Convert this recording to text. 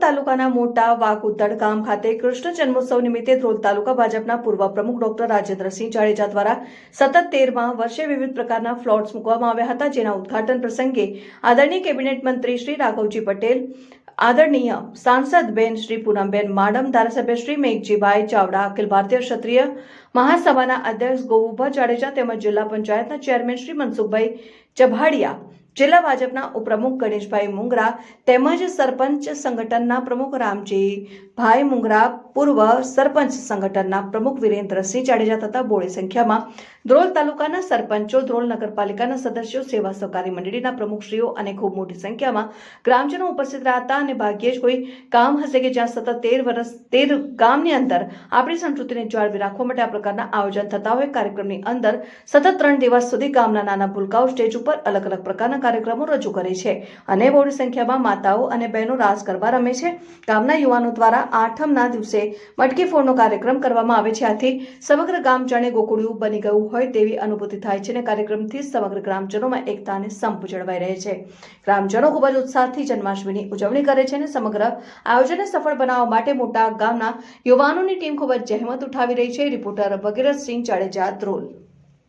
તાલુકાના મોટા વાકુતડ ગામ ખાતે કૃષ્ણ જન્મોત્સવ નિમિત્તે ધ્રોલ તાલુકા ભાજપના પૂર્વ પ્રમુખ ડોક્ટર રાજેન્દ્રસિંહ જાડેજા દ્વારા સતત તેરમાં વર્ષે વિવિધ પ્રકારના ફ્લોટ્સ મૂકવામાં આવ્યા હતા, જેના ઉદ્ઘાટન પ્રસંગે આદરણીય કેબિનેટ મંત્રી શ્રી રાઘવજી પટેલ, આદરણીય સાંસદ બેન શ્રી પૂનમબેન માડમ, ધારાસભ્ય શ્રી મેઘજીભાઈ ચાવડા, અખિલ ભારતીય ક્ષત્રિય મહાસભાના અધ્યક્ષ ગોવુભા જાડેજા તેમજ જિલ્લા પંચાયતના ચેરમેન શ્રી મનસુખભાઈ ચભાડિયા જિલ્લા ભાજપના ઉપપ્રમુખ ગણેશભાઈ મુંગરા તેમજ સરપંચ સંગઠનના પ્રમુખ રામજી ભાઈ મુંગરા, પૂર્વ સરપંચ સંગઠનના પ્રમુખ વિરેન્દ્રસિંહ જાડેજા તથા બોળી સંખ્યામાં ધ્રોલ તાલુકાના સરપંચો, ધ્રોલ નગરપાલિકાના સદસ્યો, સેવા સહકારી મંડળીના પ્રમુખશ્રીઓ અને ખૂબ મોટી સંખ્યામાં ગ્રામજનો ઉપસ્થિત રહ્યા હતા અને ભાગ્યે જ કોઈ કામ હશે કે જ્યાં સતત તેર વર્ષ, તેર ગામની અંદર આપણી સંસ્કૃતિને જાળવી રાખવા માટે આ પ્રકારના આયોજન થતા હોય, કાર્યક્રમની અંદર સતત ત્રણ દિવસ સુધી ગામના નાના ભૂલકાઓ સ્ટેજ ઉપર અલગ અલગ પ્રકારના કાર્યક્રમો રજૂ કરે છે અને બહોળી સંખ્યામાં માતાઓ અને બહેનો રાસ ગરબા રમે છે. ગામના યુવાનો દ્વારા આઠમના દિવસે મટકી ફોડનો કાર્યક્રમ કરવામાં આવે છે. આથી સમગ્ર ગામ જાણે ગોકુળિયું બની ગયું હોય તેવી અનુભૂતિ થાય છે અને કાર્યક્રમથી સમગ્ર ગ્રામજનોમાં એકતા અને સંપ જળવાઈ રહે છે. ગ્રામજનો ખૂબ જ ઉત્સાહથી જન્માષ્ટમીની ઉજવણી કરે છે અને સમગ્ર આયોજનને સફળ બનાવવા માટે મોટા ગામના યુવાનોની ટીમ ખૂબ જ જહેમત ઉઠાવી રહી છે. રિપોર્ટર ભગીરથસિંહ જાડેજા ધ્રોલ